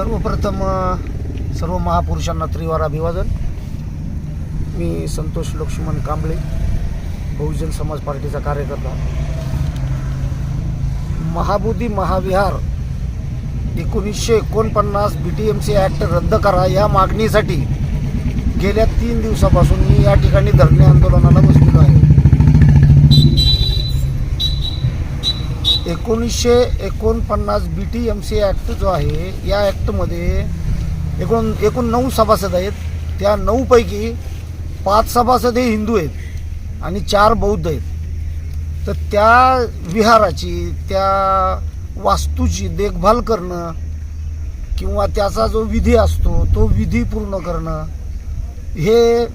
सर्वप्रथम सर्व महापुरुषांना त्रिवार अभिवादन. मी संतोष लक्ष्मण कांबळे बहुजन समाज पार्टीचा कार्यकर्ता. महाबोधी महाविहार एकोणीसशे एकोणपन्नास B T M C act रद्द करा या मागणीसाठी गेल्या तीन दिवसापासून मी या ठिकाणी धरणे आंदोलनाला बसलेलो आहे. एकोणीसशे एकोणपन्नास B T M C act जो आहे या ॲक्टमध्ये एकूण एकूण नऊ सभासद आहेत. त्या नऊपैकी पाच सभासद हे हिंदू आहेत आणि चार बौद्ध आहेत. तर त्या विहाराची त्या वास्तूची देखभाल करणं किंवा त्याचा जो विधी असतो तो विधी पूर्ण करणं हे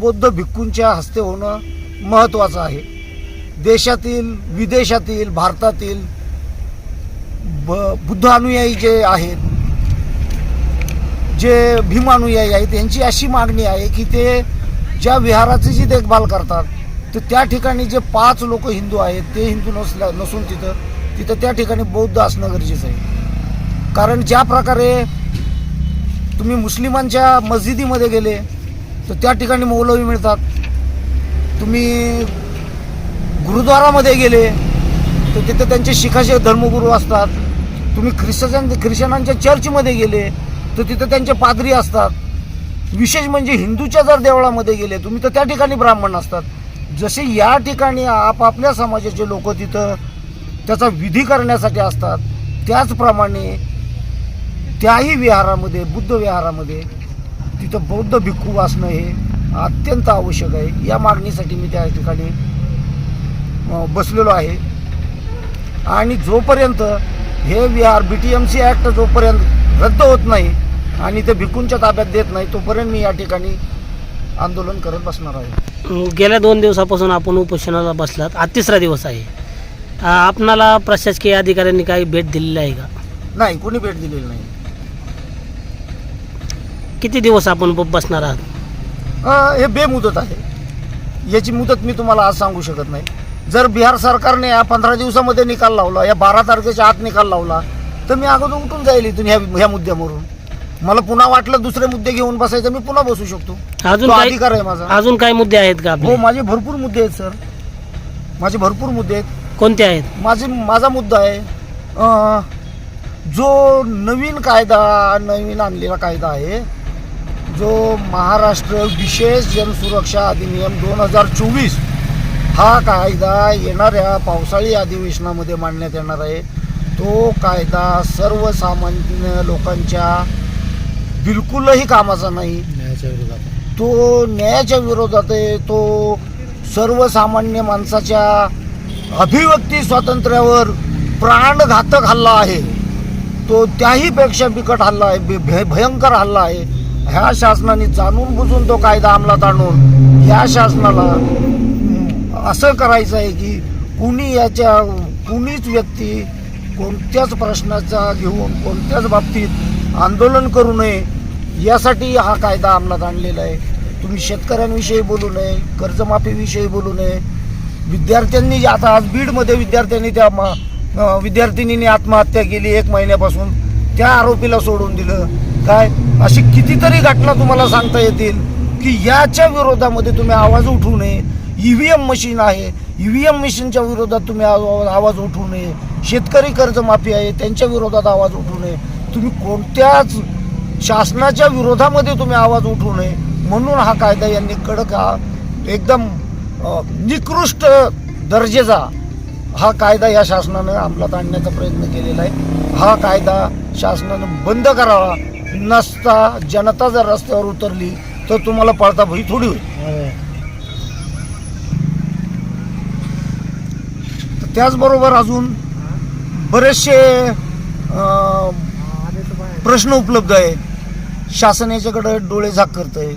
बौद्ध भिक्खूंच्या हस्ते होणं महत्त्वाचं आहे. देशातील विदेशातील भारतातील ब बुद्ध अनुयायी जे आहेत जे भीमानुयायी आहेत यांची अशी मागणी आहे की ते ज्या विहाराची जी देखभाल करतात तर त्या ठिकाणी जे पाच लोक हिंदू आहेत ते हिंदू नसल्या नसून तिथं तिथं त्या ठिकाणी बौद्ध असणं गरजेचं आहे. कारण ज्या प्रकारे तुम्ही मुस्लिमांच्या मस्जिदीमध्ये गेले तर त्या ठिकाणी मौलवी मिळतात. तुम्ही गुरुद्वारामध्ये गेले तर तिथे त्यांचे शिखाचे धर्मगुरू असतात. तुम्ही ख्रिश्चन ख्रिश्चनांच्या चर्चमध्ये गेले तर तिथे त्यांचे पादरी असतात. विशेष म्हणजे हिंदूच्या जर देवळामध्ये गेले तुम्ही तर त्या ठिकाणी ब्राह्मण असतात. जसे या ठिकाणी आपापल्या समाजाचे लोक तिथं त्याचा विधी करण्यासाठी असतात त्याचप्रमाणे त्याही विहारामध्ये बुद्ध विहारामध्ये तिथं बौद्ध भिक्खू असणं हे अत्यंत आवश्यक आहे. या मागणीसाठी मी त्या ठिकाणी बसलेलो आहे. आणि जोपर्यंत हे विहार B T M C act जोपर्यंत रद्द होत नाही आणि ते भिक्खूंच्या ताब्यात देत नाही तोपर्यंत मी या ठिकाणी आंदोलन करत बसणार आहे. गेल्या दोन दिवसापासून आपण उपोषणाला बसलात. आज तिसरा दिवस आहे. आपणाला प्रशासकीय अधिकाऱ्यांनी काही भेट दिलेली आहे का? नाही कोणी भेट दिलेली नाही. किती दिवस आपण बसणार आहात? हे बेमुदत आहे. याची मुदत मी तुम्हाला आज सांगू शकत नाही. जर बिहार सरकारने या पंधरा दिवसामध्ये निकाल लावला या बारा तारखेच्या आत निकाल लावला तर मी अगोदर उठून जाईल इथून ह्या ह्या मुद्द्यावरून. मला पुन्हा वाटलं दुसरे मुद्दे घेऊन बसायचं मी पुन्हा बसू शकतो. अजून तो अधिकार आहे माझा. अजून काही मुद्दे आहेत का हो माझे भरपूर मुद्दे आहेत सर. माझे भरपूर मुद्दे आहेत. कोणते आहेत? माझे माझा मुद्दा आहे अ, जो नवीन कायदा नवीन आणलेला कायदा आहे जो महाराष्ट्र विशेष जनसुरक्षा अधिनियम दोन हजार चोवीस हा कायदा येणाऱ्या पावसाळी अधिवेशनामध्ये मांडण्यात येणार आहे. तो कायदा सर्वसामान्य लोकांच्या बिलकुलही कामाचा नाही. तो न्यायाच्या विरोधात आहे. तो सर्वसामान्य माणसाच्या अभिव्यक्ती स्वातंत्र्यावर प्राणघातक हल्ला आहे. तो त्याहीपेक्षा बिकट हल्ला आहे. भे- भे- भयंकर हल्ला आहे. ह्या शासनाने जाणून बुजून तो कायदा अंमलात आणून या शासनाला असं करायचं आहे की कुणी याच्या कुणीच व्यक्ती कोणत्याच प्रश्नाचा घेऊन कोणत्याच बाबतीत आंदोलन करू नये यासाठी हा कायदा अंमलात आणलेला आहे. तुम्ही शेतकऱ्यांविषयी बोलू नये कर्जमाफीविषयी बोलू नये. विद्यार्थ्यांनी आता आज बीडमध्ये विद्यार्थ्यांनी त्या मा विद्यार्थिनीने आत्महत्या केली एक महिन्यापासून. त्या आरोपीला सोडून दिलं. काय? अशी कितीतरी घटना तुम्हाला सांगता येतील की याच्या विरोधामध्ये तुम्ही आवाज उठवू नये. ईव्हीएम मशीन आहे. ईव्हीएम मशीनच्या विरोधात तुम्ही आवाज उठवू नये. शेतकरी कर्जमाफी आहे त्यांच्या विरोधात आवाज उठवू नये. तुम्ही कोणत्याच शासनाच्या विरोधामध्ये तुम्ही आवाज उठवू नये. म्हणून हा कायदा यांनी कडक हा एकदम निकृष्ट दर्जेचा हा कायदा या शासनानं अंमलात आणण्याचा प्रयत्न केलेला आहे. हा कायदा शासनानं बंद करावा. नसता जनता जर रस्त्यावर उतरली तर तुम्हाला पळता भई थोडी होईल हो. त्याचबरोबर अजून बरेचसे प्रश्न उपलब्ध आहेत. शासन याच्याकडे डोळे झाक करत आहे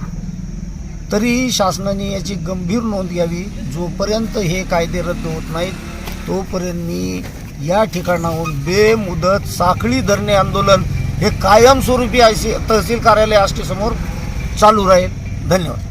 तरी शासनाने याची गंभीर नोंद घ्यावी. जोपर्यंत हे कायदे रद्द होत नाहीत तोपर्यंत मी या ठिकाणाहून बेमुदत साखळी धरणे आंदोलन हे कायमस्वरूपी आय सी तहसील कार्यालय आष्टीसमोर चालू राहील. धन्यवाद.